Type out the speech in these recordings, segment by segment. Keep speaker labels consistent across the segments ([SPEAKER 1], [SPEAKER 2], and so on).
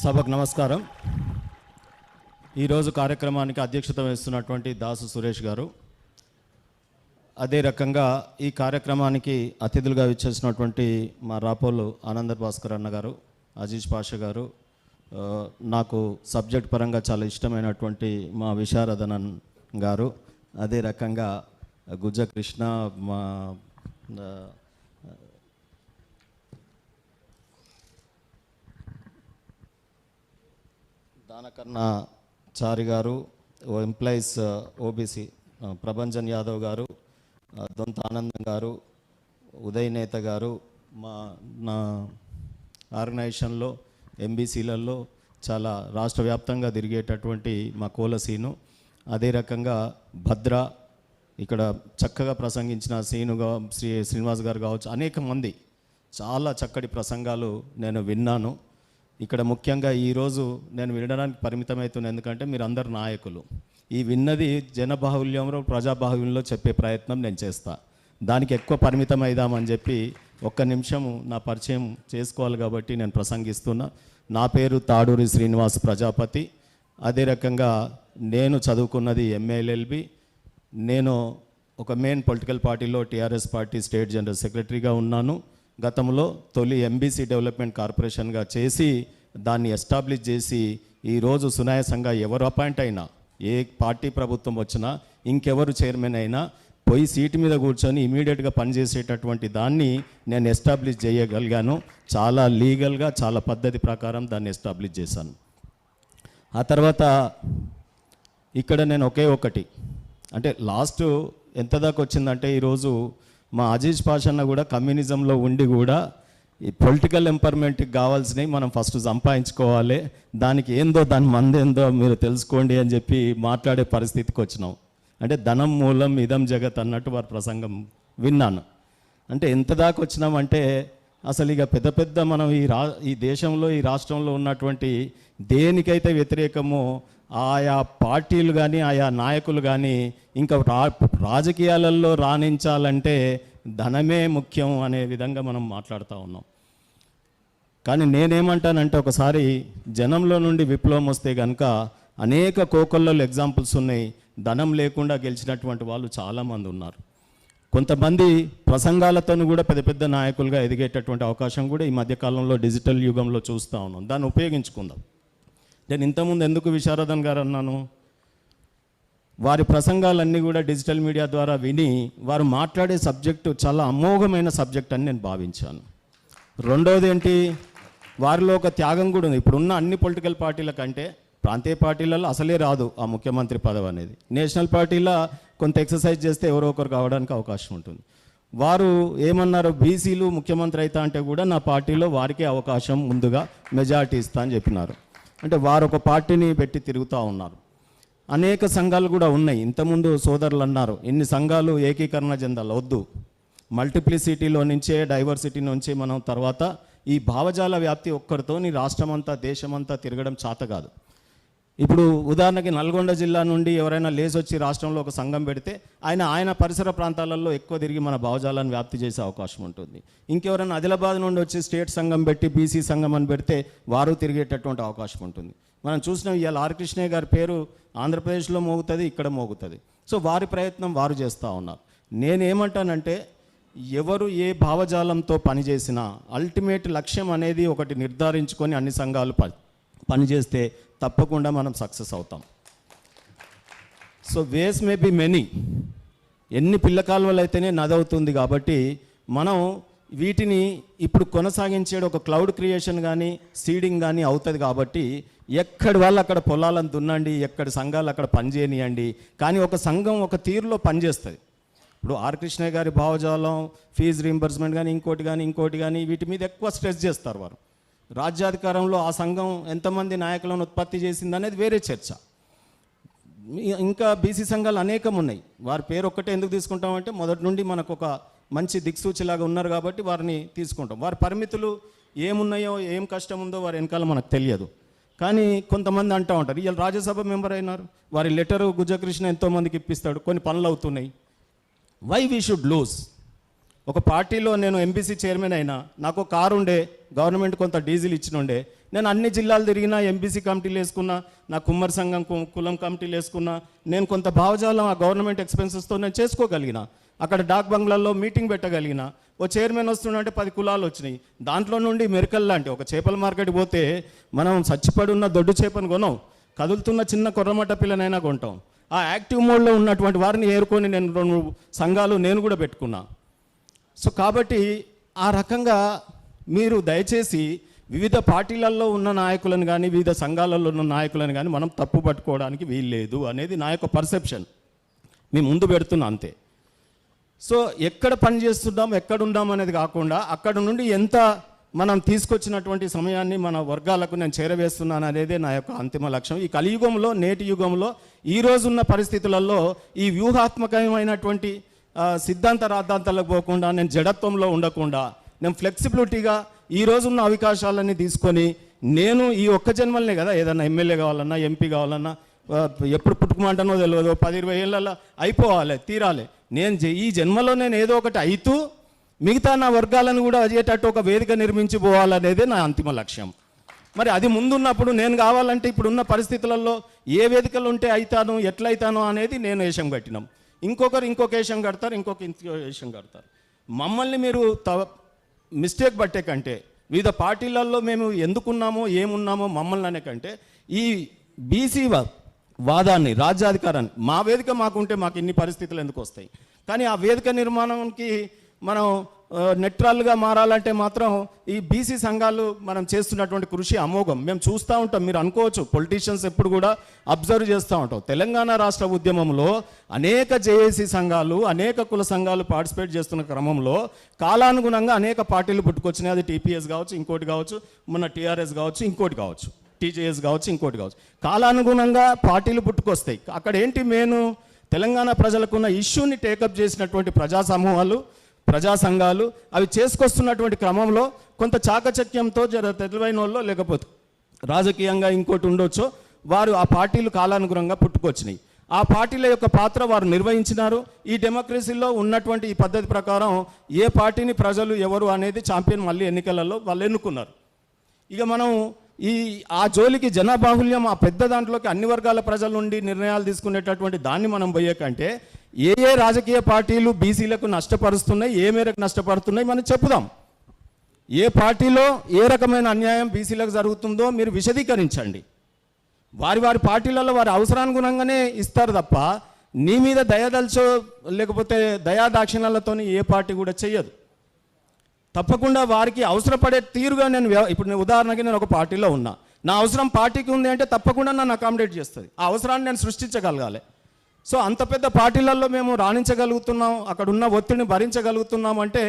[SPEAKER 1] సభకు నమస్కారం. ఈరోజు కార్యక్రమానికి అధ్యక్షత వహిస్తున్నటువంటి దాసు సురేష్ గారు. అదే రకంగా ఈ కార్యక్రమానికి అతిథులుగా ఇచ్చేసినటువంటి మా రాపోలు ఆనంద భాస్కర్ అన్న గారు అజీజ్ పాషా గారు నాకు సబ్జెక్ట్ పరంగా చాలా ఇష్టమైనటువంటి మా విశారదనన్ గారు. అదే రకంగా గుజ్జ కృష్ణ మా దానకర్ణ చారి గారు ఎంప్లాయీస్ ఓబీసీ ప్రభంజన్ యాదవ్ గారు దొంత ఆనందం గారు ఉదయ్ నేత గారు మా నా ఆర్గనైజేషన్లో ఎంబీసీలలో చాలా రాష్ట్ర వ్యాప్తంగా తిరిగేటటువంటి మా కోల సీను. అదే రకంగా భద్ర ఇక్కడ చక్కగా ప్రసంగించిన సీనుగా శ్రీ శ్రీనివాస్ గారు కావచ్చు అనేక మంది చాలా చక్కటి ప్రసంగాలు నేను విన్నాను. ఇక్కడ ముఖ్యంగా ఈరోజు నేను వినడానికి పరిమితమవుతుంది ఎందుకంటే మీరు అందరు నాయకులు. ఈ విన్నది జనబాహుల్యంలో ప్రజాబాహుల్యంలో చెప్పే ప్రయత్నం నేను చేస్తా. దానికి ఎక్కువ పరిమితం అయిదామని చెప్పి ఒక్క నిమిషము నా పరిచయం చేసుకోవాలి కాబట్టి నేను ప్రసంగిస్తున్నా. నా పేరు తాడూరి శ్రీనివాస్ ప్రజాపతి. అదే రకంగా నేను చదువుకున్నది ఎంఏఎల్ఎల్బి నేను ఒక మెయిన్ పొలిటికల్ పార్టీలో టీఆర్ఎస్ పార్టీ స్టేట్ జనరల్ సెక్రటరీగా ఉన్నాను. గతంలో తొలి ఎంబీసీ డెవలప్మెంట్ కార్పొరేషన్గా చేసి దాన్ని ఎస్టాబ్లిష్ చేసి ఈరోజు సునాయాసంగా ఎవరు అపాయింట్ అయినా ఏ పార్టీ ప్రభుత్వం వచ్చినా ఇంకెవరు చైర్మన్ అయినా పోయి సీటు మీద కూర్చొని ఇమీడియట్గా పనిచేసేటటువంటి దాన్ని నేను ఎస్టాబ్లిష్ చేయగలిగాను. చాలా లీగల్గా చాలా పద్ధతి ప్రకారం దాన్ని ఎస్టాబ్లిష్ చేశాను. ఆ తర్వాత ఇక్కడ నేను ఒకే ఒకటి. అంటే లాస్ట్ ఎంత దాకా వచ్చిందంటే ఈరోజు మా అజీజ్ పాషన్న కూడా కమ్యూనిజంలో ఉండి కూడా ఈ పొలిటికల్ ఎంపవర్మెంట్కి కావాల్సినవి మనం ఫస్ట్ సంపాదించుకోవాలి. దానికి ఏందో దాని మందేందో మీరు తెలుసుకోండి అని చెప్పి మాట్లాడే పరిస్థితికి వచ్చినాం. అంటే ధనం మూలం ఇదం జగత్ అన్నట్టు వారి ప్రసంగం విన్నాను. అంటే ఎంత దాకా వచ్చినామంటే అసలు ఇక పెద్ద పెద్ద మనం ఈ రా ఈ దేశంలో ఈ రాష్ట్రంలో ఉన్నటువంటి దేనికైతే వ్యతిరేకమో ఆయా పార్టీలు కానీ ఆయా నాయకులు కానీ ఇంకా రా రాజకీయాలలో రాణించాలంటే ధనమే ముఖ్యం అనే విధంగా మనం మాట్లాడుతూ ఉన్నాం. కానీ నేనేమంటానంటే ఒకసారి జనంలో నుండి విప్లవం వస్తే కనుక అనేక కోకల్లో ఎగ్జాంపుల్స్ ఉన్నాయి. ధనం లేకుండా గెలిచినటువంటి వాళ్ళు చాలామంది ఉన్నారు. కొంతమంది ప్రసంగాలతోనూ కూడా పెద్ద పెద్ద నాయకులుగా ఎదిగేటటువంటి అవకాశం కూడా ఈ మధ్యకాలంలో డిజిటల్ యుగంలో చూస్తూ ఉన్నాం. దాన్ని ఉపయోగించుకుందాం. నేను ఇంతకుముందు ఎందుకు విశారదన్ గారు అన్నాను? వారి ప్రసంగాలన్నీ కూడా డిజిటల్ మీడియా ద్వారా విని వారు మాట్లాడే సబ్జెక్టు చాలా అమోఘమైన సబ్జెక్ట్ అని నేను భావించాను. రెండవది ఏంటి? వారిలో ఒక త్యాగం కూడా ఉంది. ఇప్పుడున్న అన్ని పొలిటికల్ పార్టీల కంటే ప్రాంతీయ పార్టీలలో అసలే రాదు ఆ ముఖ్యమంత్రి పదవి అనేది. నేషనల్ పార్టీలో కొంత ఎక్సర్సైజ్ చేస్తే ఎవరో ఒకరు కావడానికి అవకాశం ఉంటుంది. వారు ఏమన్నారు? బీసీలు ముఖ్యమంత్రి అవుతా అంటే కూడా నా పార్టీలో వారికే అవకాశం ముందుగా మెజారిటీ ఇస్తా అని చెప్పినారు. అంటే వారు ఒక పార్టీని పెట్టి తిరుగుతూ ఉన్నారు. అనేక సంఘాలు కూడా ఉన్నాయి. ఇంతకుముందు సోదరులు అన్నారు ఇన్ని సంఘాలు ఏకీకరణ చెందాలి వద్దు. మల్టిప్లిసిటీలో నుంచే డైవర్సిటీ నుంచి మనం తర్వాత ఈ భావజాల వ్యాప్తి ఒక్కరితో నీ రాష్ట్రమంతా దేశమంతా తిరగడం చేత కాదు. ఇప్పుడు ఉదాహరణకి నల్గొండ జిల్లా నుండి ఎవరైనా లేసొచ్చి రాష్ట్రంలో ఒక సంఘం పెడితే ఆయన ఆయన పరిసర ప్రాంతాలలో ఎక్కువ తిరిగి మన భావజాలాన్ని వ్యాప్తి చేసే అవకాశం ఉంటుంది. ఇంకెవరైనా ఆదిలాబాద్ నుండి వచ్చి స్టేట్ సంఘం పెట్టి బీసీ సంఘం అని పెడితే వారు తిరిగేటటువంటి అవకాశం ఉంటుంది. మనం చూసినాం ఇవాళ ఆర్ కృష్ణయ్య గారి పేరు ఆంధ్రప్రదేశ్లో మోగుతుంది ఇక్కడ మోగుతుంది. సో వారి ప్రయత్నం వారు చేస్తూ ఉన్నారు. నేనేమంటానంటే ఎవరు ఏ భావజాలంతో పనిచేసినా అల్టిమేట్ లక్ష్యం అనేది ఒకటి నిర్ధారించుకొని అన్ని సంఘాలు ప పనిచేస్తే తప్పకుండా మనం సక్సెస్ అవుతాం. So ways may be many. ఎన్ని పిల్ల కాలువలు అయితేనే నది అవుతుంది కాబట్టి మనం వీటిని ఇప్పుడు కొనసాగించేది ఒక క్లౌడ్ క్రియేషన్ కానీ సీడింగ్ కానీ అవుతుంది కాబట్టి ఎక్కడి వాళ్ళు అక్కడ పొలాలను దున్నండి ఎక్కడి సంఘాలు అక్కడ పనిచేయనియండి. కానీ ఒక సంఘం ఒక తీరులో పనిచేస్తుంది. ఇప్పుడు ఆర్ కృష్ణయ్య గారి భావజాలం ఫీజు రీంబర్స్మెంట్ కానీ ఇంకోటి కానీ ఇంకోటి కానీ వీటి మీద ఎక్కువ స్ట్రెస్ చేస్తారు వారు. రాజ్యాధికారంలో ఆ సంఘం ఎంతమంది నాయకులను ఉత్పత్తి చేసింది అనేది వేరే చర్చ. ఇంకా బీసీ సంఘాలు అనేకం ఉన్నాయి. వారి పేరు ఒక్కటే ఎందుకు తీసుకుంటామంటే మొదటి నుండి మనకు ఒక మంచి దిక్సూచిలాగా ఉన్నారు కాబట్టి వారిని తీసుకుంటాం. వారి పరిమితులు ఏమున్నాయో ఏం కష్టం ఉందో వారి వెనకాల మనకు తెలియదు. కానీ కొంతమంది అంటూ ఉంటారు వీళ్ళు రాజ్యసభ మెంబర్ అయినారు. వారి లెటరు గుజకృష్ణ ఎంతోమందికి ఇప్పిస్తాడు. కొన్ని పనులు అవుతున్నాయి. వై వీ షుడ్ లూజ్ ఒక పార్టీలో నేను ఎంబీసీ చైర్మన్ అయినా నాకు కారు ఉండే గవర్నమెంట్ కొంత డీజిల్ ఇచ్చిన ఉండే
[SPEAKER 2] నేను అన్ని జిల్లాలు తిరిగినా ఎంబీసీ కమిటీలు వేసుకున్నా నా కుమ్మరి సంఘం కులం కమిటీలు వేసుకున్నా నేను కొంత భావజాలం ఆ గవర్నమెంట్ ఎక్స్పెన్సెస్తో నేను చేసుకోగలిగిన అక్కడ డాక్ బంగ్లాల్లో మీటింగ్ పెట్టగలిగిన ఓ చైర్మన్ వస్తుండంటే పది కులాలు వచ్చినాయి. దాంట్లో నుండి మెరికల్ లాంటి ఒక చేపల మార్కెట్ పోతే మనం చచ్చిపడి ఉన్న దొడ్డు చేపను కొనం కదులుతున్న చిన్న కొర్రమట పిల్లనైనా కొంటాం. ఆ యాక్టివ్ మోడ్లో ఉన్నటువంటి వారిని ఏరుకొని నేను రెండు సంఘాలు నేను కూడా పెట్టుకున్నాను సో కాబట్టి ఆ రకంగా మీరు దయచేసి వివిధ పార్టీలలో ఉన్న నాయకులను కానీ వివిధ సంఘాలలో ఉన్న నాయకులను కానీ మనం తప్పు పట్టుకోవడానికి వీల్లేదు అనేది నా యొక్క పర్సెప్షన్. మీ ముందు పెడుతున్నా అంతే. సో ఎక్కడ పని చేస్తున్నాం ఎక్కడున్నాం అనేది కాకుండా అక్కడ నుండి ఎంత మనం తీసుకొచ్చినటువంటి సమయాన్ని మన వర్గాలకు నేను చేరవేస్తున్నాను అనేదే నా యొక్క అంతిమ లక్ష్యం. ఈ కలియుగంలో నేటి యుగంలో ఈ పరిస్థితులలో ఈ వ్యూహాత్మకమైనటువంటి సిద్ధాంత రాద్ధాంతాలకు పోకుండా నేను జడత్వంలో ఉండకుండా నేను ఫ్లెక్సిబిలిటీగా ఈ రోజున్న అవకాశాలన్నీ తీసుకొని నేను ఈ ఒక్క జన్మలనే కదా ఏదన్నా ఎమ్మెల్యే కావాలన్నా ఎంపీ కావాలన్నా ఎప్పుడు పుట్టుకుమంటానో తెలియదు పది ఇరవై ఏళ్ళలో అయిపోవాలి తీరాలి. నేను జ- ఈ జన్మలో నేను ఏదో ఒకటి అయితూ మిగతా నా వర్గాలను కూడా అయ్యేటట్టు ఒక వేదిక నిర్మించి పోవాలనేదే నా అంతిమ లక్ష్యం. మరి అది ముందున్నప్పుడు నేను కావాలంటే ఇప్పుడున్న పరిస్థితులలో ఏ వేదికలు ఉంటే అవుతాను ఎట్లయితాను అనేది నేను వేషం కట్టినాం. ఇంకొకరు ఇంకొక వేషం కడతారు ఇంకొక ఇంకో వేషం కడతారు. మమ్మల్ని మీరు త మిస్టేక్ పట్టే కంటే వివిధ పార్టీలలో మేము ఎందుకున్నామో ఏమున్నామో మమ్మల్ని అనే కంటే ఈ బీసీ వాదాన్ని రాజ్యాధికారాన్ని మా వేదిక మాకుంటే మాకు ఇన్ని పరిస్థితులు ఎందుకు వస్తాయి? కానీ ఆ వేదిక నిర్మాణానికి మనం నెట్రాల్గా మారాలంటే మాత్రం ఈ బీసీ సంఘాలు మనం చేస్తున్నటువంటి కృషి అమోఘం. మేము చూస్తూ ఉంటాం మీరు అనుకోవచ్చు. పొలిటీషియన్స్ ఎప్పుడు కూడా అబ్జర్వ్ చేస్తూ ఉంటాం. తెలంగాణ రాష్ట్ర ఉద్యమంలో అనేక జేఏసీ సంఘాలు అనేక కుల సంఘాలు పార్టిసిపేట్ చేస్తున్న క్రమంలో కాలానుగుణంగా అనేక పార్టీలు పుట్టుకొచ్చినాయి. అది టీపీఎస్ కావచ్చు ఇంకోటి కావచ్చు మన టీఆర్ఎస్ కావచ్చు ఇంకోటి కావచ్చు టీజేఎస్ కావచ్చు ఇంకోటి కావచ్చు. కాలానుగుణంగా పార్టీలు పుట్టుకొస్తాయి. అక్కడ ఏంటి మేను తెలంగాణ ప్రజలకున్న ఇష్యూని టేకప్ చేసినటువంటి ప్రజా సమూహాలు ప్రజా సంఘాలు అవి చేసుకొస్తున్నటువంటి క్రమంలో కొంత చాకచక్యంతో జర తెలివైన వాళ్ళు లేకపోతే రాజకీయంగా ఇంకోటి ఉండొచ్చో వారు ఆ పార్టీలు కాలానుగుణంగా పుట్టుకొచ్చినాయి. ఆ పార్టీల యొక్క పాత్ర వారు నిర్వహించినారు. ఈ డెమోక్రసీలో ఉన్నటువంటి ఈ పద్ధతి ప్రకారం ఏ పార్టీని ప్రజలు ఎవరు అనేది ఛాంపియన్ మళ్ళీ ఎన్నికలలో వాళ్ళు ఎన్నుకున్నారు. ఇక మనం ఈ ఆ జోలికి జనబాహుల్యం ఆ పెద్ద దాంట్లోకి అన్ని వర్గాల ప్రజల నుండి నిర్ణయాలు తీసుకునేటటువంటి దాన్ని మనం పోయే కంటే ఏ ఏ రాజకీయ పార్టీలు బీసీలకు నష్టపరుస్తున్నాయి ఏ మేరకు నష్టపడుతున్నాయి మనం చెప్పుదాం. ఏ పార్టీలో ఏ రకమైన అన్యాయం బీసీలకు జరుగుతుందో మీరు విశదీకరించండి. వారి వారి పార్టీలలో వారి అవసరానుగుణంగానే ఇస్తారు తప్ప నీ మీద దయదల్చో లేకపోతే దయా ఏ పార్టీ కూడా చెయ్యదు. తప్పకుండా వారికి అవసరపడే తీరుగా నేను ఇప్పుడు నేను ఉదాహరణకి నేను ఒక పార్టీలో ఉన్నా. నా అవసరం పార్టీకి ఉంది అంటే తప్పకుండా నన్ను అకామిడేట్ చేస్తుంది. ఆ అవసరాన్ని నేను సృష్టించగలగాలి. సో అంత పెద్ద పార్టీలలో మేము రాణించగలుగుతున్నాం అక్కడ ఉన్న ఒత్తిడిని భరించగలుగుతున్నాం అంటే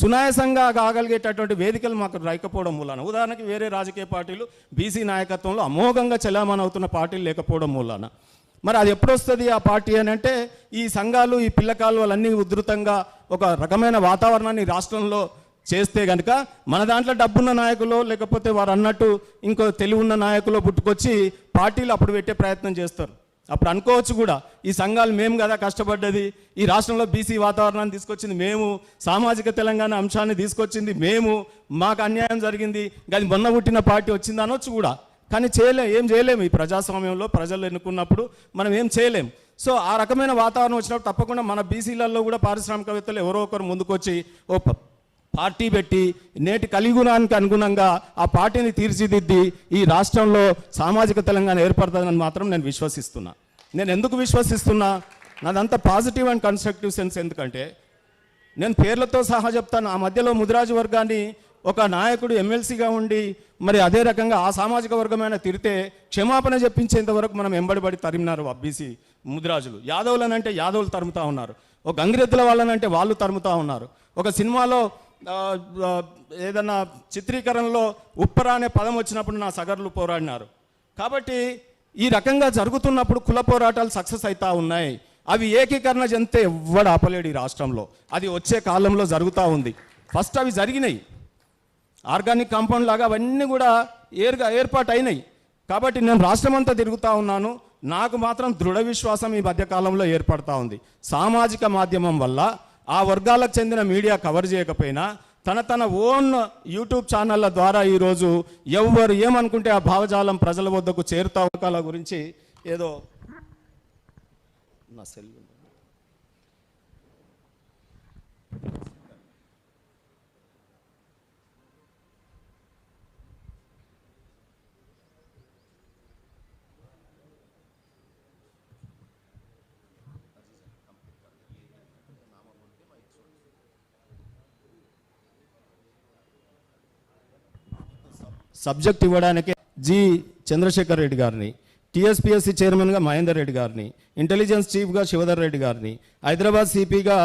[SPEAKER 2] సునాయాసంగా కాగలిగేటటువంటి వేదికలు మాకు రాకపోవడం మూలాన. ఉదాహరణకి వేరే రాజకీయ పార్టీలు బీసీ నాయకత్వంలో అమోఘంగా చెలామణి అవుతున్న పార్టీలు లేకపోవడం మూలాన. మరి అది ఎప్పుడు వస్తుంది ఆ పార్టీ అని అంటే ఈ సంఘాలు ఈ పిల్లకాలు వాళ్ళన్నీ ఉధృతంగా ఒక రకమైన వాతావరణాన్ని రాష్ట్రంలో చేస్తే కనుక మన దాంట్లో డబ్బున్న నాయకులు లేకపోతే వారు అన్నట్టు ఇంకో తెలివి ఉన్న నాయకులు పుట్టుకొచ్చి పార్టీలు అప్పుడు పెట్టే ప్రయత్నం చేస్తారు. అప్పుడు అనుకోవచ్చు కూడా ఈ సంఘాలు మేము కదా కష్టపడ్డది ఈ రాష్ట్రంలో బీసీ వాతావరణాన్ని తీసుకొచ్చింది మేము సామాజిక తెలంగాణ అంశాన్ని తీసుకొచ్చింది మేము మాకు అన్యాయం జరిగింది అది మొన్న పుట్టిన పార్టీ వచ్చింది అనొచ్చు కూడా. కానీ చేయలేం ఏం చేయలేము ఈ ప్రజాస్వామ్యంలో ప్రజలు ఎన్నుకున్నప్పుడు మనం ఏం చేయలేం. సో ఆ రకమైన వాతావరణం వచ్చినప్పుడు తప్పకుండా మన బీసీలలో కూడా పారిశ్రామికవేత్తలు ఎవరో ఒకరు ముందుకొచ్చి ఓ పార్టీ పెట్టి నేటి కలిగుణానికి అనుగుణంగా ఆ పార్టీని తీర్చిదిద్ది ఈ రాష్ట్రంలో సామాజిక తెలంగాణ ఏర్పడుతుందని మాత్రం నేను విశ్వసిస్తున్నా. నేను ఎందుకు విశ్వసిస్తున్నా? నాదంతా పాజిటివ్ అండ్ కన్స్ట్రక్టివ్ సెన్స్ ఎందుకంటే నేను పేర్లతో సహా చెప్తాను. ఆ మధ్యలో ముదిరాజు వర్గాన్ని ఒక నాయకుడు ఎమ్మెల్సీగా ఉండి మరి అదే రకంగా ఆ సామాజిక వర్గమైన తిరితే క్షమాపణ చెప్పించేంత వరకు మనం ఎంబడిబడి తరిమినారు అబ్బీసీ ముదిరాజులు. యాదవులనంటే యాదవులు తరుముతా ఉన్నారు. ఒక గంగిరెద్దుల వాళ్ళనంటే వాళ్ళు తరుముతా ఉన్నారు. ఒక సినిమాలో ఏదన్నా చిత్రీకరణలో ఉప్పరా అనే పదం వచ్చినప్పుడు నా సగర్లు పోరాడినారు. కాబట్టి ఈ రకంగా జరుగుతున్నప్పుడు కుల పోరాటాలు సక్సెస్ అవుతా ఉన్నాయి. అవి ఏకీకరణ చెందితే ఎవ్వడు ఆపలేడు ఈ రాష్ట్రంలో. అది వచ్చే కాలంలో జరుగుతూ ఉంది. ఫస్ట్ అవి జరిగినాయి. ఆర్గానిక్ కాంపౌండ్ లాగా అవన్నీ కూడా ఏర్గా ఏర్పాటు అయినాయి కాబట్టి నేను రాష్ట్రమంతా తిరుగుతూ ఉన్నాను. నాకు మాత్రం దృఢ విశ్వాసం ఈ మధ్యకాలంలో ఏర్పడతా ఉంది. సామాజిక మాధ్యమం వల్ల ఆ వర్గాలకు చెందిన మీడియా కవర్ చేయకపోయినా తన తన ఓన్ యూట్యూబ్ ఛానళ్ళ ద్వారా ఈరోజు ఎవరు ఏమనుకుంటే ఆ భావజాలం ప్రజల వద్దకు చేరుతా అవకాల గురించి ఏదో నా సెల్ సబ్జెక్ట్ ఇవ్వడానికి జి చంద్రశేఖర్ రెడ్డి గారిని టీఎస్పీఎస్సీ చైర్మన్గా మహేందర్ రెడ్డి గారిని ఇంటెలిజెన్స్ చీఫ్గా శివధర్ రెడ్డి గారిని హైదరాబాద్ సిపిగా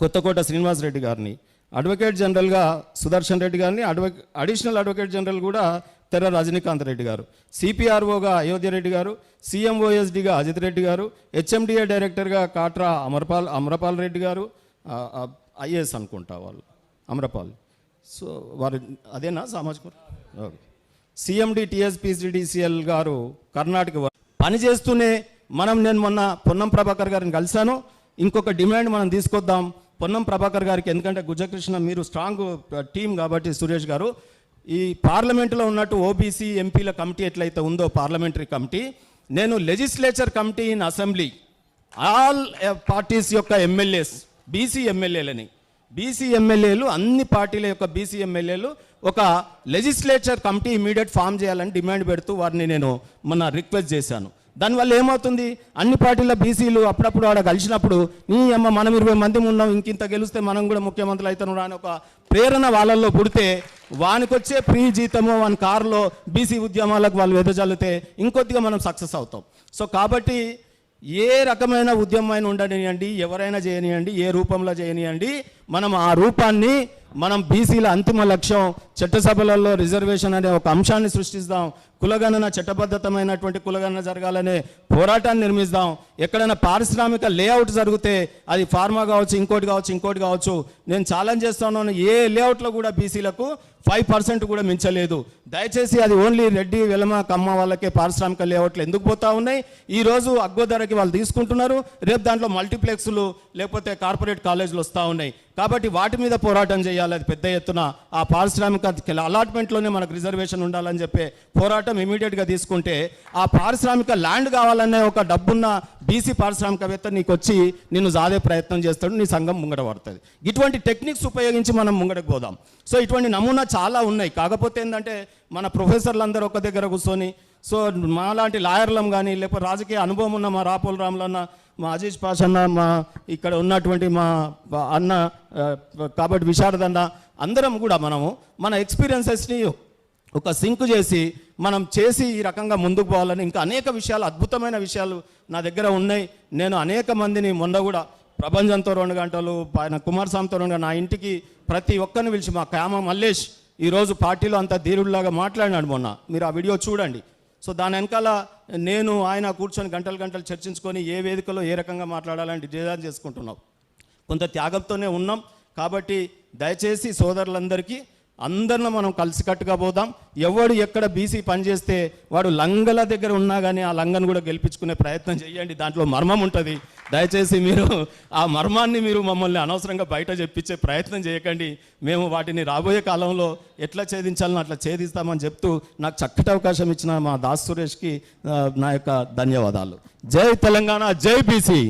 [SPEAKER 2] కొత్తకోట శ్రీనివాస్ రెడ్డి గారిని అడ్వకేట్ జనరల్గా సుదర్శన్ రెడ్డి గారిని అడ్వ అడిషనల్ అడ్వకేట్ జనరల్ కూడా తెర రజనీకాంత్ రెడ్డి గారు సిపిఆర్ఓగా అయోధ్య రెడ్డి గారు సిఎంఓఎస్డిగా అజిత్ రెడ్డి గారు హెచ్ఎండిఏ డైరెక్టర్గా కాట్రా అమర్పాల్ అమరపాల్ రెడ్డి గారు ఐఏఎస్ అనుకుంటా వాళ్ళు అమరపాల్. సో వారు అదేనా సామాజిక ఓకే. సిఎండి టిఎస్పిసిడిసిఎల్ గారు కర్ణాటక పనిచేస్తూనే పని చేస్తూనే మనం నేను మొన్న పొన్నం ప్రభాకర్ గారిని కలిశాను. ఇంకొక డిమాండ్ మనం తీసుకొద్దాం. పొన్నం ప్రభాకర్ గారికి ఎందుకంటే గుజకృష్ణ మీరు స్ట్రాంగ్ టీం కాబట్టి సురేష్ గారు. ఈ పార్లమెంటులో ఉన్నట్టు ఓబీసీ ఎంపీల కమిటీ ఎట్లయితే ఉందో పార్లమెంటరీ కమిటీ నేను legislature committee in assembly all parties యొక్క ఎమ్మెల్యేస్ బీసీ ఎమ్మెల్యేలని బీసీ ఎమ్మెల్యేలు అన్ని పార్టీల యొక్క బీసీ ఎమ్మెల్యేలు ఒక లెజిస్లేచర్ కమిటీ ఇమీడియట్ ఫామ్ చేయాలని డిమాండ్ పెడుతూ వారిని నేను మొన్న రిక్వెస్ట్ చేశాను. దానివల్ల ఏమవుతుంది? అన్ని పార్టీల బీసీలు అప్పుడప్పుడు ఆడ కలిసినప్పుడు నీ అమ్మ మనం ఇరవై మంది ఉన్నాం ఇంకింత గెలిస్తే మనం కూడా ముఖ్యమంత్రులు అవుతాను అని ఒక ప్రేరణ వాళ్ళల్లో పుడితే వానికి వచ్చే ప్రీ జీతము వాని కారులో బీసీ ఉద్యమాలకు వాళ్ళు వెదజల్లితే ఇంకొద్దిగా మనం సక్సెస్ అవుతాం. సో కాబట్టి ఏ రకమైన ఉద్యమం అయినా ఉండనియండి ఎవరైనా చేయనియండి ఏ రూపంలో చేయనియండి మనం ఆ రూపాన్ని మనం బీసీల అంతిమ లక్ష్యం చట్టసభలలో రిజర్వేషన్ అనే ఒక అంశాన్ని సృష్టిస్తాం. కులగణన చట్టబద్ధతమైనటువంటి కులగణన జరగాలనే పోరాటాన్ని నిర్మిస్తాం ఎక్కడైనా పారిశ్రామిక లేఅవుట్ జరిగితే అది ఫార్మా కావచ్చు ఇంకోటి కావచ్చు ఇంకోటి కావచ్చు. నేను ఛాలెంజ్ చేస్తున్నాను ఏ లేఅవుట్లో కూడా బీసీలకు ఫైవ్ పర్సెంట్ కూడా మించలేదు. దయచేసి అది ఓన్లీ రెడ్డి వెలమ కమ్మ వాళ్ళకే పారిశ్రామిక లేఅవుట్లు ఎందుకు పోతా ఉన్నాయి? ఈ రోజు అగ్గో ధరకి వాళ్ళు తీసుకుంటున్నారు. రేపు దాంట్లో మల్టీప్లెక్స్లు లేకపోతే కార్పొరేట్ కాలేజీలు వస్తూ ఉన్నాయి. కాబట్టి వాటి మీద పోరాటం చేయాలి. అది పెద్ద ఎత్తున ఆ పారిశ్రామిక అలాట్మెంట్లోనే మనకు రిజర్వేషన్ ఉండాలని చెప్పే పోరాటం ఇమీడియట్గా తీసుకుంటే ఆ పారిశ్రామిక ల్యాండ్ కావాలనే ఒక డబ్బున్న బీసీ పారిశ్రామికవేత్త నీకు వచ్చి నిన్ను జాదే ప్రయత్నం చేస్తాడు నీ సంఘం ముంగట పడుతుంది. ఇటువంటి టెక్నిక్స్ ఉపయోగించి మనం ముంగటకు పోదాం. సో ఇటువంటి నమూనా చాలా ఉన్నాయి. కాకపోతే ఏంటంటే మన ప్రొఫెసర్లు అందరూ ఒక దగ్గర కూర్చొని సో మాలాంటి లాయర్లం కానీ లేకపోతే రాజకీయ అనుభవం ఉన్న మా రాపోల్ మా అజీజ్ పాస్ అన్న మా ఇక్కడ ఉన్నటువంటి మా అన్న కాబట్టి విశారద్ అన్న అందరం కూడా మనము మన ఎక్స్పీరియన్సెస్ని ఒక సింక్ చేసి మనం చేసి ఈ రకంగా ముందుకు పోవాలని ఇంకా అనేక విషయాలు అద్భుతమైన విషయాలు నా దగ్గర ఉన్నాయి. నేను అనేక మందిని మొన్న కూడా ప్రపంచంతో రెండు గంటలు ఆయన కుమారస్వామితో రెండు నా ఇంటికి ప్రతి ఒక్కరిని పిలిచి మా క్యామ మల్లేష్ ఈరోజు పార్టీలో అంత ధీరుడిలాగా మాట్లాడినాడు మొన్న. మీరు ఆ వీడియో చూడండి. సో దాని వెనకాల నేను ఆయన కూర్చొని గంటలు గంటలు చర్చించుకొని ఏ వేదికలో ఏ రకంగా మాట్లాడాలని డిజైన్ చేసుకుంటున్నాం కొంత త్యాగంతోనే ఉన్నాం. కాబట్టి దయచేసి సోదరులందరికీ అందరిని మనం కలిసికట్టుగా పోదాం. ఎవడు ఎక్కడ బీసీ పనిచేస్తే వాడు లంగల దగ్గర ఉన్నా కానీ ఆ లంగను కూడా గెలిపించుకునే ప్రయత్నం చేయండి. దాంట్లో మర్మం ఉంటుంది. దయచేసి మీరు ఆ మర్మాన్ని మీరు మమ్మల్ని అనవసరంగా బయట చెప్పించే ప్రయత్నం చేయకండి. మేము వాటిని రాబోయే కాలంలో ఎట్లా ఛేదించాలని అట్లా ఛేదిస్తామని చెప్తూ నాకు చక్కటి అవకాశం ఇచ్చిన మా దాస్ సురేష్కి నా యొక్క ధన్యవాదాలు. జై తెలంగాణ జై బీసీ.